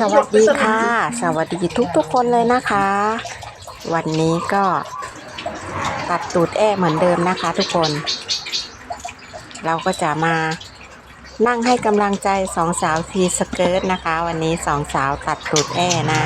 สวัสดีค่ะ สวัสดีทุกทุกคนเลยนะคะ วันนี้ก็ตัดตูดแอ้เหมือนเดิมนะคะ ทุกคน เราก็จะมานั่งให้กำลังใจสองสาวทีสเกิร์ตนะคะ วันนี้สองสาวตัดตูดแอ้นะ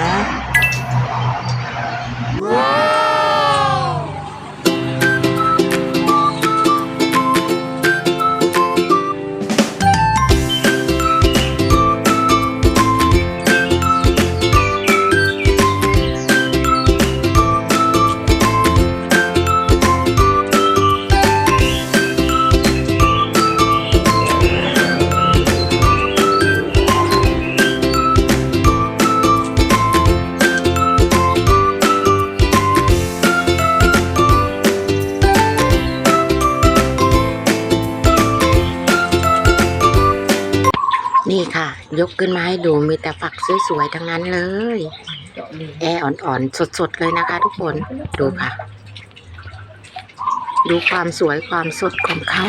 นี่ค่ะ ยกขึ้นมาให้ดูมีแต่ฝักสวยๆทั้งนั้นเลย แอร์อ่อนๆ สดๆ เลยนะคะ ทุกคนดูค่ะ ดูความสวยความสดของเขา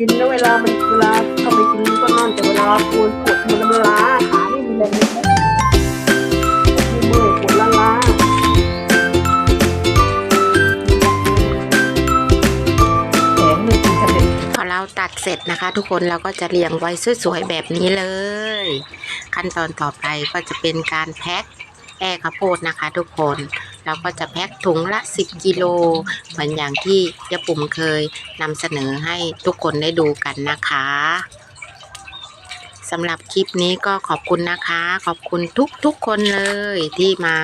กินแล้วเวลามันเวลาถ้าไมกินก็นอนแต่เวลาปวดปวดมันมันล้าขาไม่มีแรงเลยไม่เมื่อยปวดล้าล้าแขนมันกินกันเด็ดพอเราตัดเสร็จนะคะ ทุกคนเราก็จะเรียงไว้สวยๆแบบนี้เลย ขั้นตอนต่อไปก็จะเป็นการแพ็คแอร์ข้าวโพดนะคะ ทุกคน เราก็จะแพ็คถุงละ 10 กิโล เหมือนอย่างที่ยะปุ่มเคยนำเสนอให้ทุกคนได้ดูกันนะคะสำหรับคลิปนี้ก็ขอบคุณนะคะ ขอบคุณทุกๆคนเลยที่มา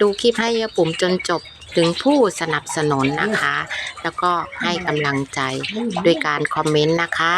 ดูคลิปให้ยะปุ่มจนจบถึงผู้สนับสนุนนะคะ แล้วก็ให้กำลังใจด้วยการคอมเมนต์นะคะ